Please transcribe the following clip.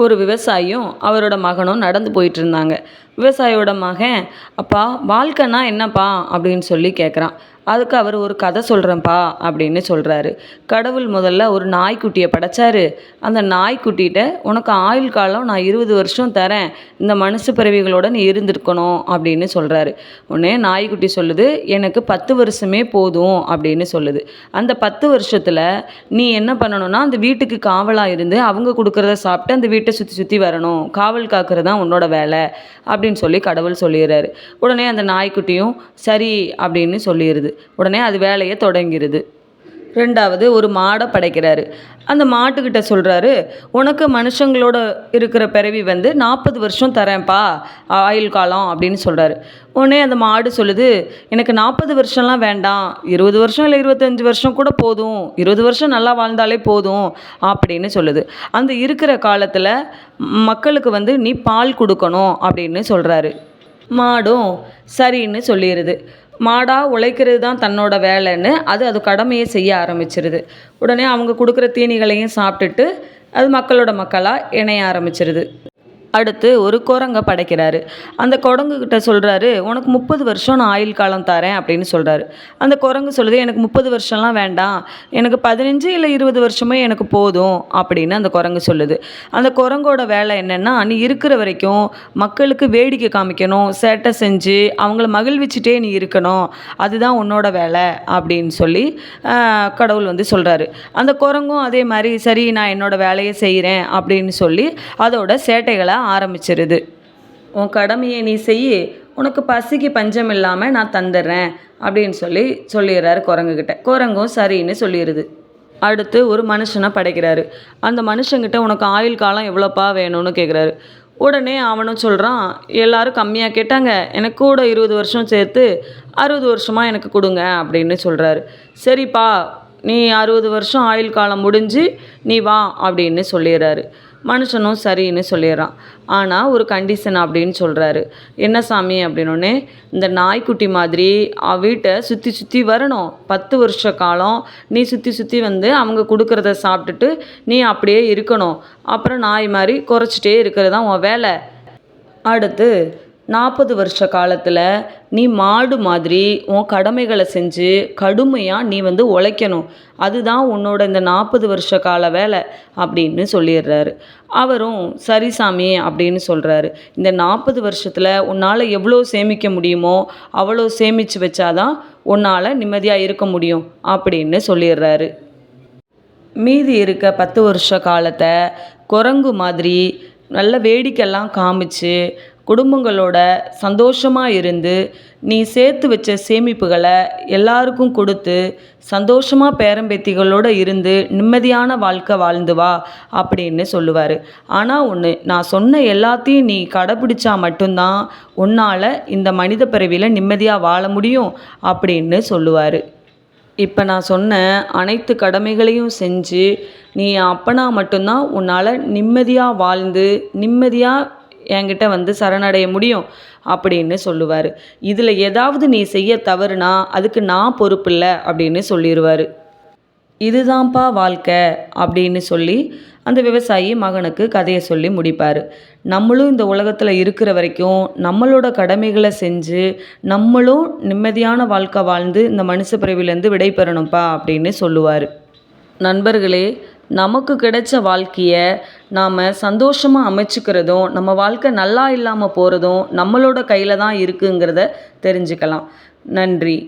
ஒரு விவசாயியும் அவரோட மகனும் நடந்து போயிட்டு இருந்தாங்க. விவசாயியோட மகன் அப்பா வாழ்க்கைனா என்னப்பா? அப்படின்னு சொல்லி கேட்குறான் அதுக்கு அவர் ஒரு கதை சொல்கிறேன்ப்பா அப்படின்னு சொல்கிறாரு கடவுள் முதல்ல ஒரு நாய்க்குட்டியை படைச்சாரு. அந்த நாய்க்குட்டிகிட்ட உனக்கு ஆயுள் காலம் நான் இருபது வருஷம் தரேன். இந்த மனுஷ பிறவிகளோட நீ இருந்திருக்கணும். அப்படின்னு சொல்கிறாரு உடனே நாய்க்குட்டி சொல்லுது எனக்கு பத்து வருஷமே போதும். அப்படின்னு சொல்லுது. அந்த பத்து வருஷத்தில் நீ என்ன பண்ணணும்னா அந்த வீட்டுக்கு காவலாக இருந்து அவங்க கொடுக்குறத சாப்பிட்டு அந்த வீட்டை சுற்றி சுற்றி வரணும். காவல் காக்கிறது தான் உன்னோட வேலை. அப்படின்னு சொல்லி கடவுள் சொல்லிடுறாரு உடனே அந்த நாய்க்குட்டியும் சரி அப்படின்னு சொல்லிடுது உடனே அது வேலையை தொடங்கிடுது ரெண்டாவது ஒரு மாடை படைக்கிறாரு. அந்த மாட்டுக்கிட்ட சொல்கிறாரு உனக்கு மனுஷங்களோட இருக்கிற பிறவி வந்து நாற்பது வருஷம் தரேன்ப்பா ஆயுள் காலம் அப்படின்னு சொல்கிறாரு உடனே அந்த மாடு சொல்லுது எனக்கு நாற்பது வருஷம்லாம் வேண்டாம் இருபது வருஷம் இல்லை இருபத்தஞ்சி வருஷம் கூட போதும் இருபது வருஷம் நல்லா வாழ்ந்தாலே போதும் அப்படின்னு சொல்லுது. அந்த இருக்கிற காலத்தில் மக்களுக்கு வந்து நீ பால் கொடுக்கணும் அப்படின்னு சொல்கிறாரு மாடும் சரின்னு சொல்லிடுது மாடாக உழைக்கிறது தான் தன்னோட வேலைன்னு அது அது கடமையை செய்ய ஆரம்பிச்சிருது. உடனே அவங்க கொடுக்குற தீனிகளையும் சாப்பிட்டுட்டு அது மக்களோட மக்களாக இணைய ஆரம்பிச்சிருது. அடுத்து ஒரு குரங்கை படைக்கிறாரு. அந்த குரங்குக்கிட்ட சொல்கிறாரு உனக்கு முப்பது வருஷம் நான் ஆயுள் காலம் தரேன் அப்படின்னு சொல்கிறாரு அந்த குரங்கு சொல்லுது எனக்கு முப்பது வருஷம்லாம் வேண்டாம். எனக்கு பதினஞ்சு இல்லை இருபது வருஷமே எனக்கு போதும் அப்படின்னு அந்த குரங்கு சொல்லுது. அந்த குரங்கோட வேலை என்னென்னா நீ இருக்கிற வரைக்கும் மக்களுக்கு வேடிக்கை காமிக்கணும். சேட்டை செஞ்சு அவங்கள மகிழ்விச்சுட்டே நீ இருக்கணும். அதுதான் உன்னோட வேலை அப்படின்னு சொல்லி கடவுள் வந்து சொல்கிறாரு அந்த குரங்கும் அதே மாதிரி சரி நான் என்னோட வேலையை செய்கிறேன் அப்படின்னு சொல்லி அதோட சேட்டைகளை ஆரம்பிச்சிருது. உன் கடமையை நீ செய் உனக்கு பசிக்கு பஞ்சம் இல்லாமல் நான் தந்துடுறேன் அப்படின்னு சொல்லி சொல்லிடுறாரு குரங்குக்கிட்ட குரங்கும் சரின்னு சொல்லிடுது அடுத்து ஒரு மனுஷனை படைக்கிறாரு. அந்த மனுஷங்கிட்ட உனக்கு ஆயுள் காலம் எவ்வளோப்பா வேணும்னு கேட்குறாரு உடனே அவனும் சொல்கிறான் எல்லாரும் கம்மியாக கேட்டாங்க. எனக்கு கூட இருபது வருஷம் சேர்த்து அறுபது வருஷமாக எனக்கு கொடுங்க அப்படின்னு சொல்கிறாரு சரிப்பா நீ அறுபது வருஷம் ஆயுள் காலம் முடிஞ்சு நீ வா அப்படின்னு சொல்லிடுறாரு மனுஷனும் சரின்னு சொல்லிடுறான். ஆனால் ஒரு கண்டிஷன் அப்படின்னு சொல்கிறாரு என்ன சாமி அப்படின்னோடனே இந்த நாய்க்குட்டி மாதிரி வீட்டை சுற்றி சுற்றி வரணும். பத்து வருஷ காலம் நீ சுற்றி சுற்றி வந்து அவங்க கொடுக்குறத சாப்பிட்டுட்டு நீ அப்படியே இருக்கணும். அப்புறம் நாய் மாதிரி குறைச்சிட்டே இருக்கிறது தான் உன் வேலை. அடுத்து நாற்பது வருஷ காலத்தில் நீ மாடு மாதிரி உன் கடமைகளை செஞ்சு கடுமையாக நீ வந்து உழைக்கணும். அதுதான் உன்னோட இந்த நாற்பது வருஷ கால வேலை அப்படின்னு சொல்லிடுறாரு. அவரும் சரி சாமி அப்படின்னு சொல்கிறாரு இந்த நாற்பது வருஷத்தில் உன்னால் எவ்வளோ சேமிக்க முடியுமோ அவ்வளோ சேமித்து வச்சாதான் உன்னால் நிம்மதியாக இருக்க முடியும் அப்படின்னு சொல்லிடுறாரு. மீதி இருக்க பத்து வருஷ காலத்தை குரங்கு மாதிரி நல்ல வேடிக்கைலாம் காமிச்சு குடும்பங்களோட சந்தோஷமாக இருந்து நீ சேர்த்து வச்ச சேமிப்புகளை எல்லாருக்கும் கொடுத்து சந்தோஷமாக பேரம்பேத்திகளோடு இருந்து நிம்மதியான வாழ்க்கை வாழ்ந்து வா அப்படின்னு சொல்லுவார். ஆனால் ஒன்று நான் சொன்ன எல்லாத்தையும் நீ கடைப்பிடிச்சா மட்டும்தான் உன்னால் இந்த மனித பிறவியில் நிம்மதியாக வாழ முடியும் அப்படின்னு சொல்லுவார். இப்போ நான் சொன்ன அனைத்து கடமைகளையும் செஞ்சு நீ அப்பனா மட்டும்தான் உன்னால் நிம்மதியாக வாழ்ந்து நிம்மதியாக என்கிட்ட வந்து சரணடைய முடியும் அப்படின்னு சொல்லுவார். இதில் ஏதாவது நீ செய்ய தவறுனா அதுக்கு நான் பொறுப்பில்லை அப்படின்னு சொல்லிடுவார் இதுதான்ப்பா வாழ்க்கை அப்படின்னு சொல்லி அந்த விவசாயி மகனுக்கு கதையை சொல்லி முடிப்பார். நம்மளும் இந்த உலகத்தில் இருக்கிற வரைக்கும் நம்மளோட கடமைகளை செஞ்சு நம்மளும் நிம்மதியான வாழ்க்கை வாழ்ந்து இந்த மனுஷ பிறவிலேருந்து விடைபெறணும்ப்பா அப்படின்னு சொல்லுவார். நண்பர்களே நமக்கு கிடைச்ச வாழ்க்கையை நாம் சந்தோஷமாக அமைச்சுக்கிறதும் நம்ம வாழ்க்கை நல்லா இல்லாமல் போகிறதும் நம்மளோட கையில் தான் இருக்குங்கிறத தெரிஞ்சுக்கலாம். நன்றி.